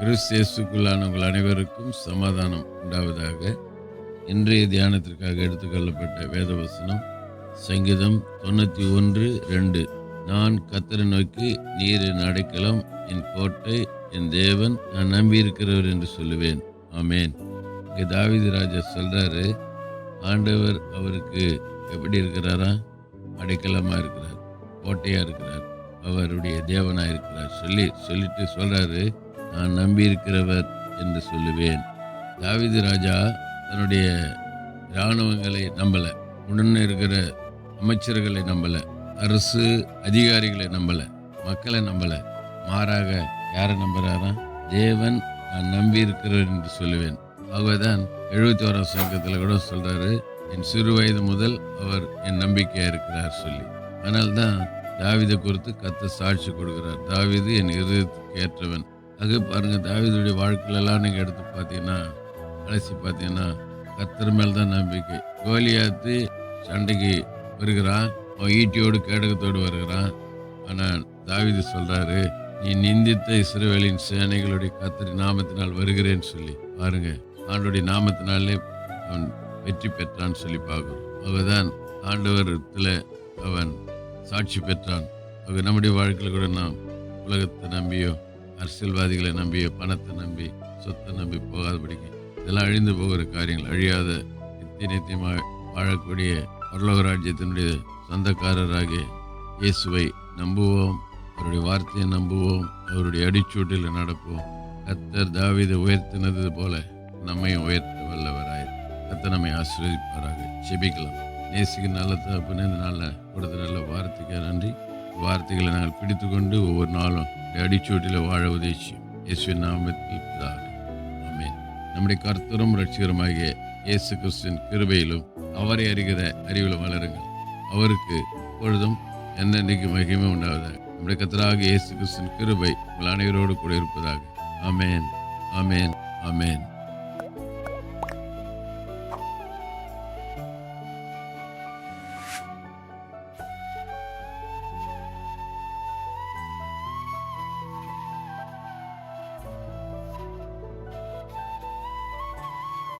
கிறிஸ்தியேசுக்குள்ளானவர்கள் அனைவருக்கும் சமாதானம் உண்டாவதாக இன்றைய தியானத்திற்காக எடுத்துக்கொள்ளப்பட்ட வேதவசனம் சங்கீதம் தொண்ணூற்றி ஒன்று ரெண்டு. நான் கத்தரை நோக்கி நீர் என் அடைக்கலம் என் கோட்டை என் தேவன் நான் நம்பியிருக்கிறவர் என்று சொல்லுவேன். ஆமேன். இங்கே தாவிதி ராஜா சொல்கிறாரு ஆண்டவர் அவருக்கு எப்படி இருக்கிறாரா? அடைக்கலமாக இருக்கிறார் கோட்டையாக இருக்கிறார். அவருடைய தேவனா இருக்கிறார் சொல்லி சொல்லிட்டு சொல்கிறாரு நான் நம்பியிருக்கிறவர் என்று சொல்லுவேன். தாவிது ராஜா தன்னுடைய இராணுவங்களை நம்பலை. உடனே இருக்கிற அமைச்சர்களை நம்பலை. அரசு அதிகாரிகளை நம்பலை. மக்களை நம்பலை. மாறாக யாரை நம்புகிறாராம் தேவன் நான் நம்பி என்று சொல்லுவேன். ஆகவேதான் எழுபத்தி ஓராம் சங்கத்தில் கூட சொல்கிறாரு என் சிறு வயது முதல் அவர் என் நம்பிக்கையாக இருக்கிறார் சொல்லி. அதனால்தான் தாவிதை குறித்து கத்த சாட்சி கொடுக்குறார். தாவிது என் இருதயத்துக்கு ஏற்றவன் அது பாருங்கள் தாவிதுடைய வாழ்க்கையிலலாம் நீங்கள் எடுத்து பார்த்தீங்கன்னா கடைசி பார்த்தீங்கன்னா கத்தர் மேல் தான் நம்பிக்கை. கோலியாத்து சண்டைக்கு வருகிறான். அவன் ஈட்டியோடு கேடகத்தோடு வருகிறான். ஆனால் தாவிது சொல்கிறாரு நீ நிந்தித்த இஸ்ரேவேலின் சேனைகளுடைய கத்தரி நாமத்தினால் வருகிறேன்னு சொல்லி. பாருங்க ஆண்டுடைய நாமத்தினாலே அவன் வெற்றி பெற்றான்னு சொல்லி பார்க்கணும் அவதான் ஆண்டவரத்தில் அவன் சாட்சி பெற்றான். ஆக நம்முடைய வாழ்க்கையில் கூட நாம் உலகத்தை நம்பியோ அரசியல்வாதிகளை நம்பியோ பணத்தை நம்பி சொத்தை நம்பி போகாதபடிக்கு இதெல்லாம் அழிந்து போகிற காரியங்கள் அழியாத நித்திய நித்தியமாக வாழக்கூடிய பரலோக ராஜ்யத்தினுடைய சொந்தக்காரராகிய இயேசுவை நம்புவோம். அவருடைய வார்த்தையை நம்புவோம். அவருடைய அடிச்சூட்டில் நடப்போம். கத்தர் தாவிதை உயர்த்தினது போல நம்மையும் உயர்த்த வல்லவராய். கத்தர் நம்மை ஆசீர்வதிப்பாராக. செபிக்கலாம் நேசிக்கு நல்ல தகப்பனே இந்த நாளில் கொடுத்த நல்ல வார்த்தைக்கு நன்றி. வார்த்தைகளை நாங்கள் பிடித்துக்கொண்டு ஒவ்வொரு நாளும் உடைய அடிச்சூட்டில் வாழ உதவிச்சு இயேசுவின் நாமத்தில் பிதாவே. நம்முடைய கர்த்தரும் ரட்சிகரமாகிய இயேசு கிறிஸ்தின் கிருபையிலும் அவரை அறிகிற அறிவிலும் வளருங்கள். அவருக்கு பொழுதும் என்னென்னைக்கு மகிமை உண்டாவதாக. நம்முடைய கத்தராக இயேசு கிறிஸ்தின் கிருபை உங்கள் அனைவரோடு கூட இருப்பதாக. ஆமென். ஆமென். அமேன்